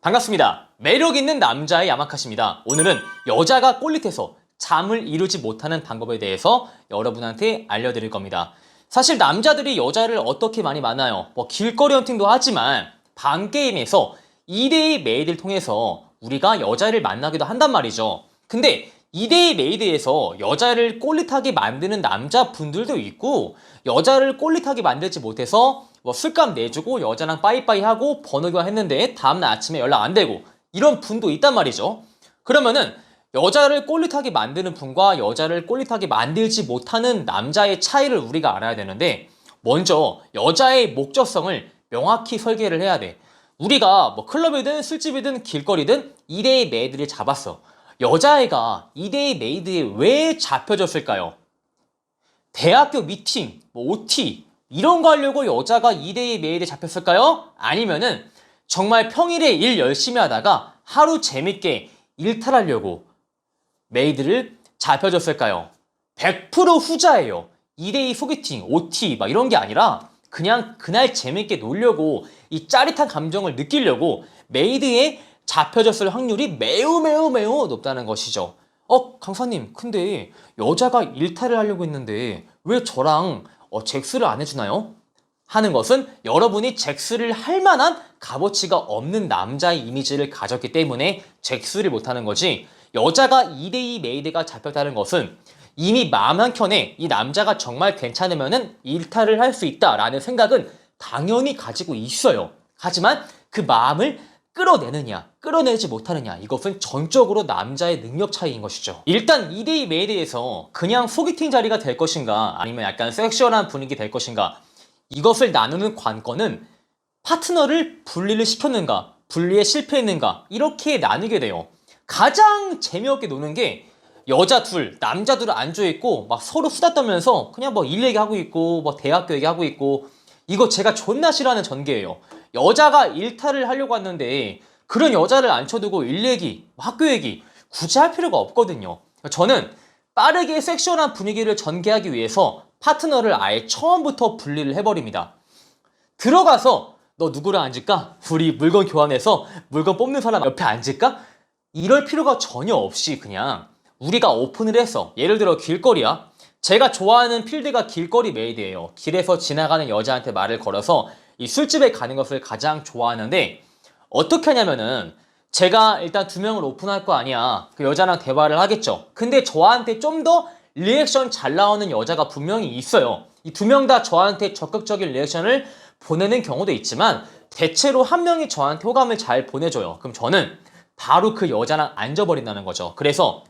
반갑습니다. 매력 있는 남자의 야마카시입니다. 오늘은 여자가 꼴릿해서 잠을 이루지 못하는 방법에 대해서 여러분한테 알려드릴 겁니다. 사실 남자들이 여자를 어떻게 많이 만나요? 뭐 길거리 헌팅도 하지만 방게임에서 2대2 메이드를 통해서 우리가 여자를 만나기도 한단 말이죠. 근데 2대2 메이드에서 여자를 꼴릿하게 만드는 남자분들도 있고 여자를 꼴릿하게 만들지 못해서 뭐 술값 내주고 여자랑 빠이빠이 하고 번호 교환했는데 다음날 아침에 연락 안 되고 이런 분도 있단 말이죠. 그러면은 여자를 꼴릿하게 만드는 분과 여자를 꼴릿하게 만들지 못하는 남자의 차이를 우리가 알아야 되는데 먼저 여자의 목적성을 명확히 설계를 해야 돼. 우리가 뭐 클럽이든 술집이든 길거리든 2대2 메이드를 잡았어. 여자애가 2대2 메이드에 왜 잡혀졌을까요? 대학교 미팅, 뭐 OT 이런 거 하려고 여자가 2대2 메이드에 잡혔을까요? 아니면은 정말 평일에 일 열심히 하다가 하루 재밌게 일탈하려고 메이드를 잡혀줬을까요? 100% 후자예요. 2대2 소개팅, OT 막 이런 게 아니라 그냥 그날 재밌게 놀려고 이 짜릿한 감정을 느끼려고 메이드에 잡혀졌을 확률이 매우 매우 매우 높다는 것이죠. 어, 강사님, 근데 여자가 일탈을 하려고 했는데 왜 저랑 어, 잭스를 안 해주나요? 하는 것은 여러분이 잭스를 할 만한 값어치가 없는 남자의 이미지를 가졌기 때문에 잭스를 못하는 거지 여자가 2대2 메이드가 잡혔다는 것은 이미 마음 한켠에 이 남자가 정말 괜찮으면은 일탈을 할 수 있다라는 생각은 당연히 가지고 있어요. 하지만 그 마음을 끌어내느냐, 끌어내지 못하느냐, 이것은 전적으로 남자의 능력 차이인 것이죠. 일단 2대2 메이드에서 그냥 소개팅 자리가 될 것인가, 아니면 약간 섹시얼한 분위기 될 것인가, 이것을 나누는 관건은 파트너를 분리를 시켰는가, 분리에 실패했는가, 이렇게 나누게 돼요. 가장 재미없게 노는 게 여자 둘, 남자 둘 앉아있고 막 서로 수다 떨면서 그냥 뭐 일 얘기하고 있고 뭐 대학교 얘기하고 있고 이거 제가 존나 싫어하는 전개예요. 여자가 일탈을 하려고 하는데 그런 여자를 앉혀두고 일 얘기, 뭐 학교 얘기 굳이 할 필요가 없거든요. 저는 빠르게 섹시얼한 분위기를 전개하기 위해서 파트너를 아예 처음부터 분리를 해버립니다. 들어가서 너 누구랑 앉을까? 우리 물건 교환해서 물건 뽑는 사람 옆에 앉을까? 이럴 필요가 전혀 없이 그냥 우리가 오픈을 해서 예를 들어 길거리야. 제가 좋아하는 필드가 길거리 메이드예요. 길에서 지나가는 여자한테 말을 걸어서 이 술집에 가는 것을 가장 좋아하는데 어떻게 하냐면은 제가 일단 두 명을 오픈할 거 아니야. 그 여자랑 대화를 하겠죠. 근데 저한테 좀 더 리액션 잘 나오는 여자가 분명히 있어요. 이 두 명 다 저한테 적극적인 리액션을 보내는 경우도 있지만 대체로 한 명이 저한테 호감을 잘 보내줘요. 그럼 저는 바로 그 여자랑 앉아버린다는 거죠. 그래서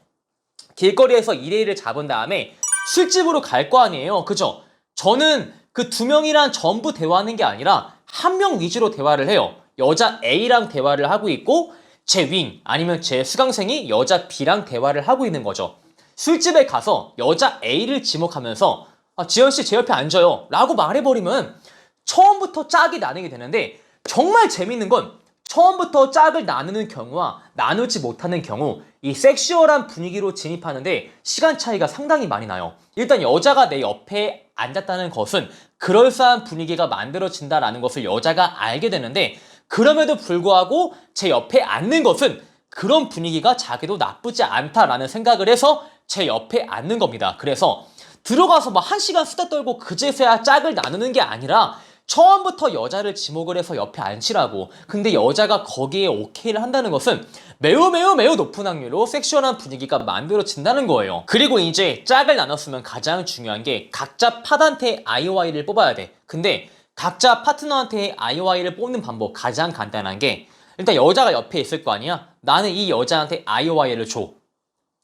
길거리에서 2대1을 잡은 다음에 술집으로 갈 거 아니에요. 그죠? 저는 그 두 명이랑 전부 대화하는 게 아니라 한 명 위주로 대화를 해요. 여자 A랑 대화를 하고 있고 제 윙 아니면 제 수강생이 여자 B랑 대화를 하고 있는 거죠. 술집에 가서 여자 A를 지목하면서 아, 지현 씨 제 옆에 앉아요 라고 말해버리면 처음부터 짝이 나누게 되는데 정말 재밌는 건 처음부터 짝을 나누는 경우와 나누지 못하는 경우 이 섹슈얼한 분위기로 진입하는데 시간 차이가 상당히 많이 나요. 일단 여자가 내 옆에 앉았다는 것은 그럴싸한 분위기가 만들어진다라는 것을 여자가 알게 되는데 그럼에도 불구하고 제 옆에 앉는 것은 그런 분위기가 자기도 나쁘지 않다라는 생각을 해서 제 옆에 앉는 겁니다. 그래서 들어가서 막 한 시간 수다 떨고 그제서야 짝을 나누는 게 아니라 처음부터 여자를 지목을 해서 옆에 앉히라고. 근데 여자가 거기에 오케이를 한다는 것은 매우 매우 매우 높은 확률로 섹슈얼한 분위기가 만들어진다는 거예요. 그리고 이제 짝을 나눴으면 가장 중요한 게 각자 팟한테 IOI를 뽑아야 돼. 근데 각자 파트너한테 IOI를 뽑는 방법 가장 간단한 게 일단 여자가 옆에 있을 거 아니야? 나는 이 여자한테 IOI를 줘.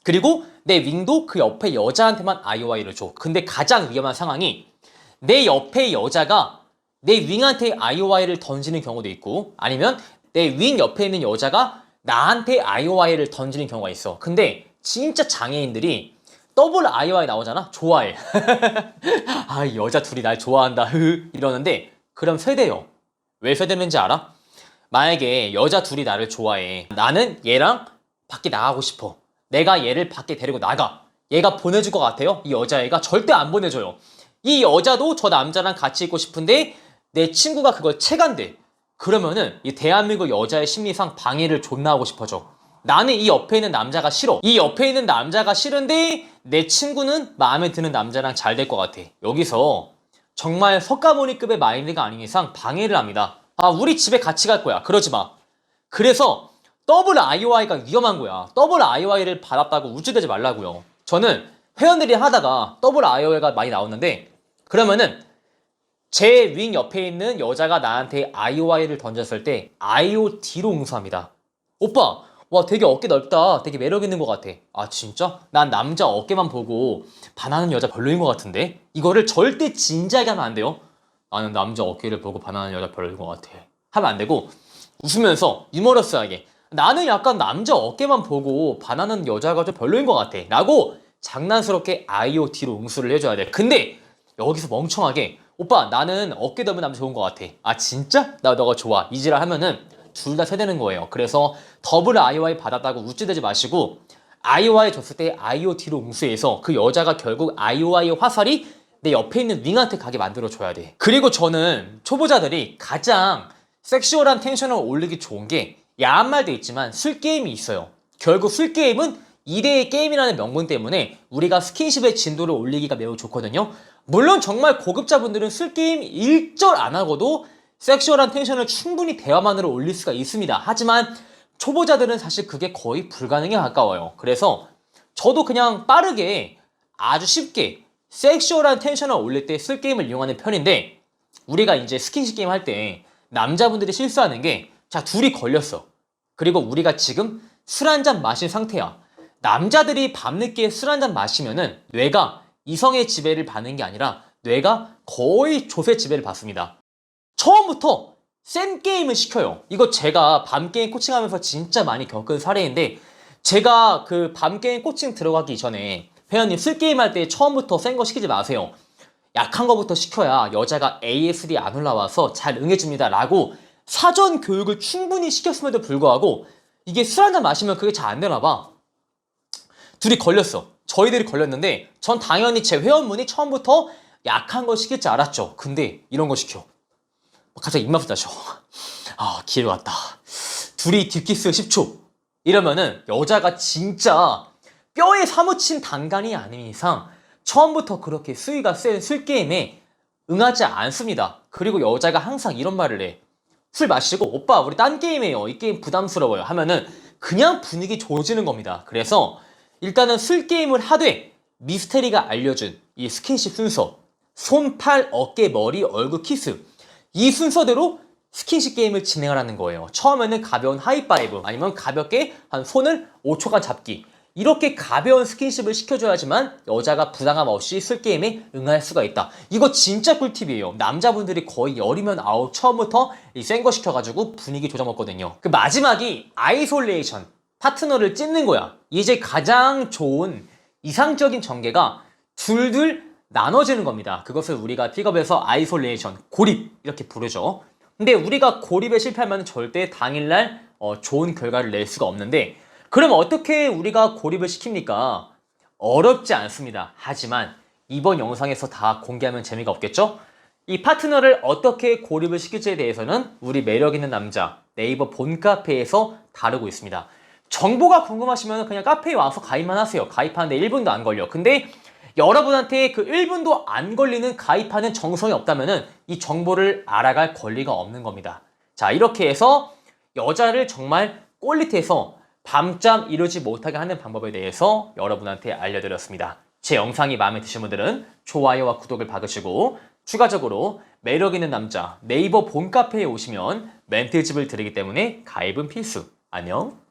그리고 내 윙도 그 옆에 여자한테만 IOI를 줘. 근데 가장 위험한 상황이 내 옆에 여자가 내 윙한테 IOI를 던지는 경우도 있고 아니면 내 윙 옆에 있는 여자가 나한테 IOI를 던지는 경우가 있어. 근데 진짜 장애인들이 더블 IOI 나오잖아? 좋아해. 아, 이 여자 둘이 날 좋아한다. 흐 이러는데 그럼 세대요. 왜 세대는지 알아? 만약에 여자 둘이 나를 좋아해. 나는 얘랑 밖에 나가고 싶어. 내가 얘를 밖에 데리고 나가. 얘가 보내줄 것 같아요? 이 여자애가 절대 안 보내줘요. 이 여자도 저 남자랑 같이 있고 싶은데 내 친구가 그걸 체간대. 그러면은 이 대한민국 여자의 심리상 방해를 존나 하고 싶어져. 나는 이 옆에 있는 남자가 싫어. 이 옆에 있는 남자가 싫은데 내 친구는 마음에 드는 남자랑 잘 될 것 같아. 여기서 정말 석가모니급의 마인드가 아닌 이상 방해를 합니다. 아, 우리 집에 같이 갈 거야. 그러지 마. 그래서 더블 IOI가 위험한 거야. 더블 IOI를 받았다고 우쭐대지 말라고요. 저는 회원들이 하다가 더블 IOI가 많이 나오는데 그러면은 제 윙 옆에 있는 여자가 나한테 IOI를 던졌을 때 IOD로 응수합니다. 오빠, 와 되게 어깨 넓다. 되게 매력 있는 것 같아. 아 진짜? 난 남자 어깨만 보고 반하는 여자 별로인 것 같은데? 이거를 절대 진지하게 하면 안 돼요. 나는 남자 어깨를 보고 반하는 여자 별로인 것 같아. 하면 안 되고 웃으면서 유머러스하게 나는 약간 남자 어깨만 보고 반하는 여자가 좀 별로인 것 같아. 라고 장난스럽게 IoT로 응수를 해줘야 돼. 근데 여기서 멍청하게 오빠 나는 어깨 넓은 남자 좋은 것 같아. 아 진짜? 나 너가 좋아. 이지랄 하면은 둘 다 세대는 거예요. 그래서 더블 IOI 받았다고 우쭐대지 마시고 IOI 줬을 때 IoT로 응수해서 그 여자가 결국 IOI의 화살이 내 옆에 있는 윙한테 가게 만들어줘야 돼. 그리고 저는 초보자들이 가장 섹슈얼한 텐션을 올리기 좋은 게 야한 말도 있지만 술 게임이 있어요. 결국 술 게임은 2대1 게임이라는 명분 때문에 우리가 스킨십의 진도를 올리기가 매우 좋거든요. 물론 정말 고급자분들은 술 게임 일절 안 하고도 섹슈얼한 텐션을 충분히 대화만으로 올릴 수가 있습니다. 하지만 초보자들은 사실 그게 거의 불가능에 가까워요. 그래서 저도 그냥 빠르게 아주 쉽게 섹슈얼한 텐션을 올릴 때 술 게임을 이용하는 편인데 우리가 이제 스킨십 게임 할 때 남자분들이 실수하는 게 자 둘이 걸렸어. 그리고 우리가 지금 술 한 잔 마신 상태야. 남자들이 밤늦게 술 한 잔 마시면은 뇌가 이성의 지배를 받는 게 아니라 뇌가 거의 조세 지배를 받습니다. 처음부터 센 게임을 시켜요. 이거 제가 밤게임 코칭하면서 진짜 많이 겪은 사례인데 제가 그 밤게임 코칭 들어가기 전에 회원님 술 게임 할 때 처음부터 센 거 시키지 마세요. 약한 거부터 시켜야 여자가 ASD 안 올라와서 잘 응해줍니다. 라고 사전 교육을 충분히 시켰음에도 불구하고 이게 술 한잔 마시면 그게 잘 안 되나 봐. 둘이 걸렸어. 저희들이 걸렸는데 전 당연히 제 회원분이 처음부터 약한 거 시킬 줄 알았죠. 근데 이런 거 시켜. 갑자기 입맛 다셔. 아, 기회 왔다. 둘이 딥키스 10초. 이러면은 여자가 진짜 뼈에 사무친 단간이 아닌 이상 처음부터 그렇게 수위가 센 술 게임에 응하지 않습니다. 그리고 여자가 항상 이런 말을 해. 술 마시고 오빠 우리 딴 게임해요. 이 게임 부담스러워요. 하면은 그냥 분위기 좋아지는 겁니다. 그래서 일단은 술 게임을 하되 미스테리가 알려준 이 스킨십 순서 손, 팔, 어깨, 머리, 얼굴, 키스 이 순서대로 스킨십 게임을 진행하라는 거예요. 처음에는 가벼운 하이파이브 아니면 가볍게 한 손을 5초간 잡기 이렇게 가벼운 스킨십을 시켜줘야지만 여자가 부담감 없이 술 게임에 응할 수가 있다. 이거 진짜 꿀팁이에요. 남자분들이 거의 열이면 아웃 처음부터 센 거 시켜가지고 분위기 조져먹거든요. 그 마지막이 아이솔레이션 파트너를 찢는 거야. 이제 가장 좋은 이상적인 전개가 둘둘 나눠지는 겁니다. 그것을 우리가 픽업해서 아이솔레이션, 고립 이렇게 부르죠. 근데 우리가 고립에 실패하면 절대 당일날 어, 좋은 결과를 낼 수가 없는데 그럼 어떻게 우리가 고립을 시킵니까? 어렵지 않습니다. 하지만 이번 영상에서 다 공개하면 재미가 없겠죠? 이 파트너를 어떻게 고립을 시킬지에 대해서는 우리 매력 있는 남자 네이버 본 카페에서 다루고 있습니다. 정보가 궁금하시면 그냥 카페에 와서 가입만 하세요. 가입하는데 1분도 안 걸려. 근데 여러분한테 그 1분도 안 걸리는 가입하는 정성이 없다면 이 정보를 알아갈 권리가 없는 겁니다. 자, 이렇게 해서 여자를 정말 꼴릿해서 밤잠 이루지 못하게 하는 방법에 대해서 여러분한테 알려드렸습니다. 제 영상이 마음에 드신 분들은 좋아요와 구독을 박으시고 추가적으로 매력 있는 남자 네이버 본 카페에 오시면 멘트집을 드리기 때문에 가입은 필수. 안녕.